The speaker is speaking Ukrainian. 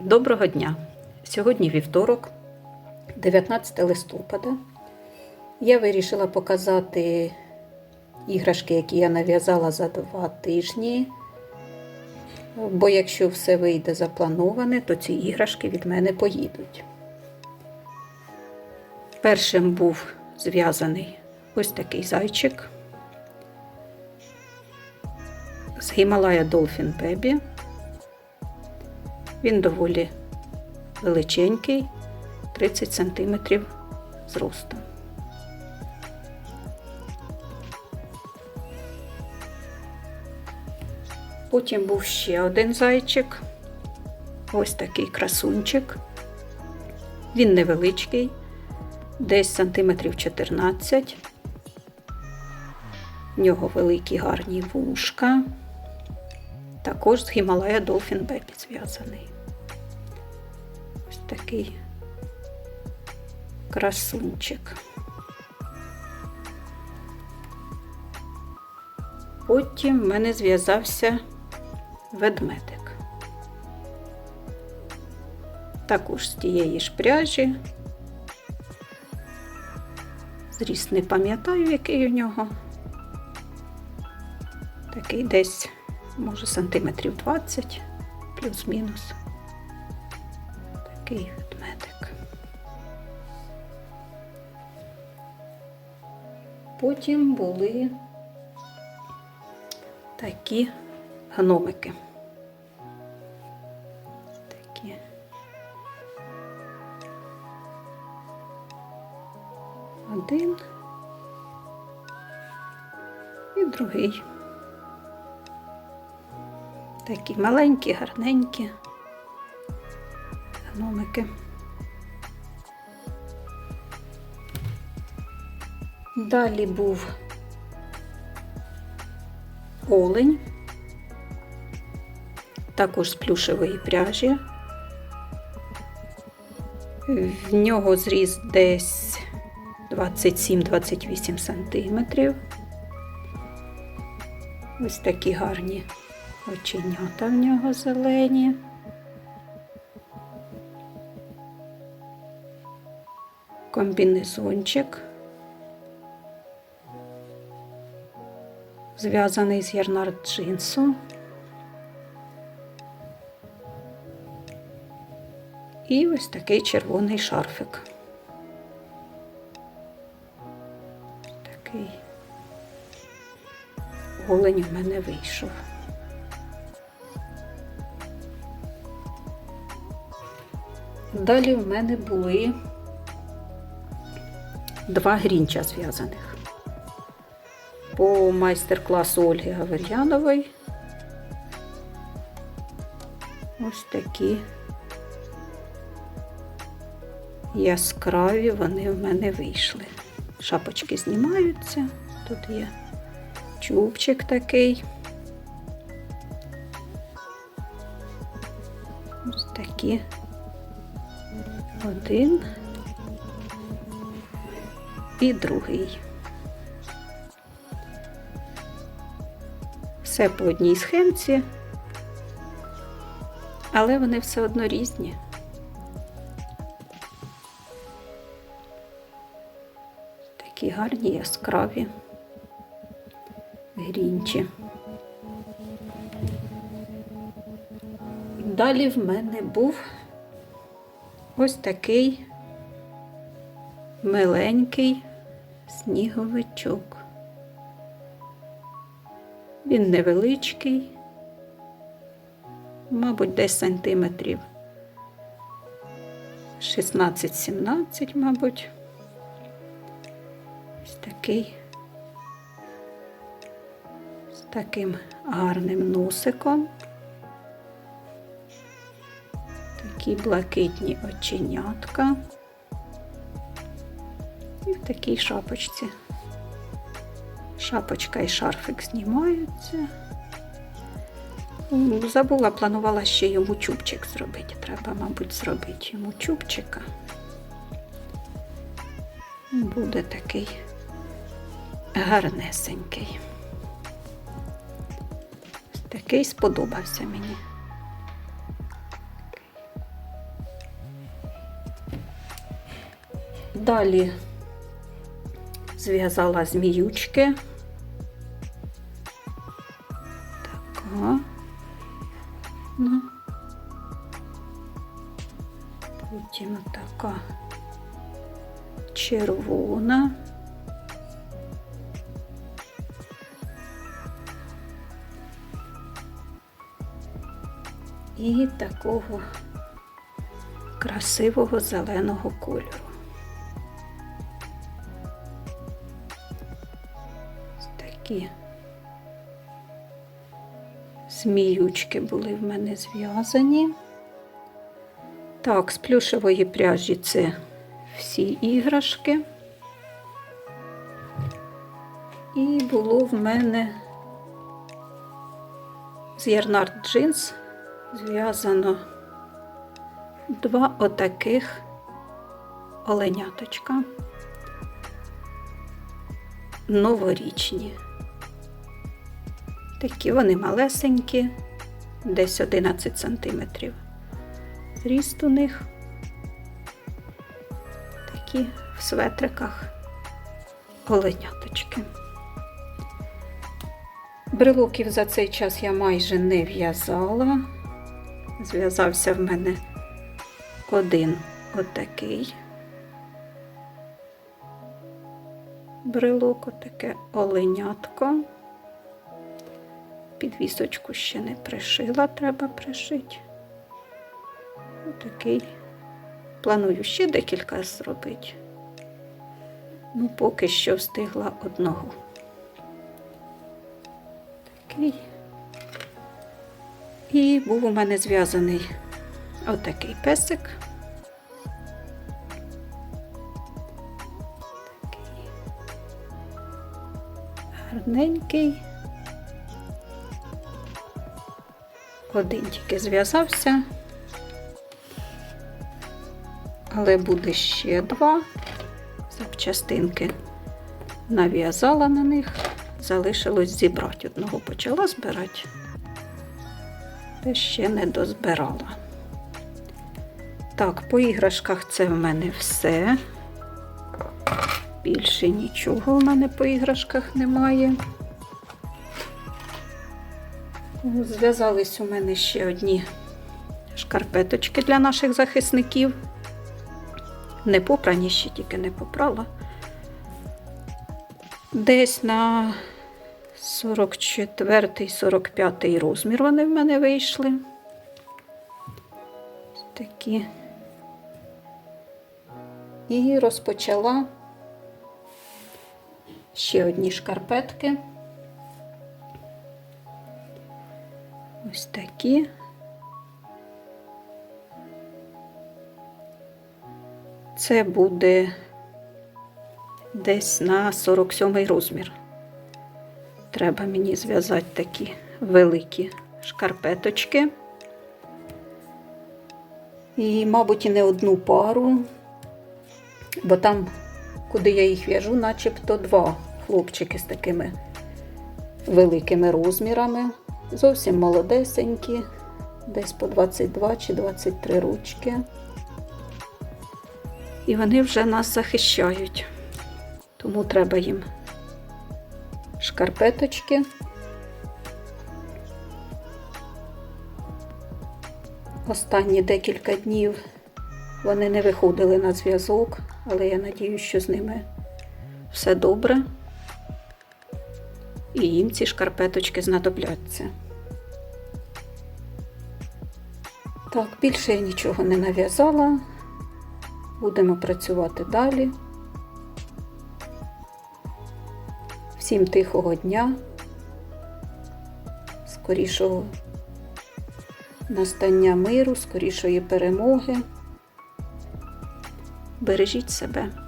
Доброго дня! Сьогодні вівторок, 19 листопада. Я вирішила показати іграшки, які я нав'язала за два тижні. Бо якщо все вийде заплановане, то ці іграшки від мене поїдуть. Першим був зв'язаний ось такий зайчик з Гімалая Dolphin Baby. Він доволі величенький, 30 см зростом. Потім був ще один зайчик, ось такий красунчик. Він невеличкий, десь сантиметрів 14. В нього великі гарні вушка. Також з Гімалая Dolphin Baby зв'язаний. Такий красунчик. Потім в мене зв'язався ведмедик. Також з тієї ж пряжі. Зріст не пам'ятаю, який у нього. Такий десь, може, сантиметрів 20, плюс-мінус. Такий ведмедик. Потім були такі гномики. Такі. Один і другий. Такі маленькі, гарненькі гномики. Далі був олень, також з плюшевої пряжі. В нього зріст десь 27-28 сантиметрів. Ось такі гарні оченята в нього зелені. Комбінезончик. Зв'язаний з ярнард джинсу. І ось такий червоний шарфик. Такий голень у мене вийшов. Далі в мене були два грінча зв'язаних. По майстер-класу Ольги Авер'янової. Ось такі яскраві вони в мене вийшли. Шапочки знімаються, тут є чубчик такий. Ось такі один і другий. Все по одній схемці, але вони все одно різні. Такі гарні, яскраві грінчі. Далі в мене був ось такий миленький сніговичок. Він невеличкий, мабуть, десь сантиметрів 16-17, мабуть. Ось такий з таким гарним носиком. Такі блакитні оченятка такій шапочці. Шапочка і шарфик знімаються. Ну, забула, планувала ще йому чубчик зробити. Треба, мабуть, зробити йому чубчика. Буде такий гарнесенький. Такий сподобався мені. Далі зв'язала зміючки. Така. Ну. Потім така червона. І такого красивого зеленого кольору. Такі зміючки були в мене зв'язані. Так, з плюшевої пряжі це всі іграшки. І було в мене з ярнард джинс зв'язано два отаких оленяточка. Новорічні. Такі вони малесенькі, десь 11 сантиметрів. Зріст у них такі в светриках оленяточки. Брелоків за цей час я майже не в'язала. Зв'язався в мене один отакий. Брелок, отаке оленятко. Підвісочку ще не пришила, треба пришити. Отакий. Планую ще декілька зробити. Ну, поки що встигла одного. Такий. І був у мене зв'язаний отакий песик. Такий гарненький. Один тільки зв'язався, але буде ще два запчастинки. Нав'язала на них, залишилось зібрати. Одного почала збирати, та ще не дозбирала. Так, по іграшках це в мене все. Більше нічого в мене по іграшках немає. Зв'язались у мене ще одні шкарпеточки для наших захисників. Не попрані ще тільки не попрала. Десь на 44-45 розмір вони в мене вийшли. Такі. І розпочала ще одні шкарпетки. Ось такі. Це буде десь на 47 розмір. Треба мені зв'язати такі великі шкарпеточки. І, мабуть, і не одну пару, бо там, куди я їх в'яжу, начебто два хлопчики з такими великими розмірами. Зовсім молодесенькі, десь по 22 чи 23 ручки. І вони вже нас захищають. Тому треба їм шкарпеточки. Останні декілька днів вони не виходили на зв'язок, але я надію, що з ними все добре. І їм ці шкарпеточки знадобляться. Так, більше я нічого не нав'язала. Будемо працювати далі. Всім тихого дня, скорішого настання миру, скорішої перемоги. Бережіть себе.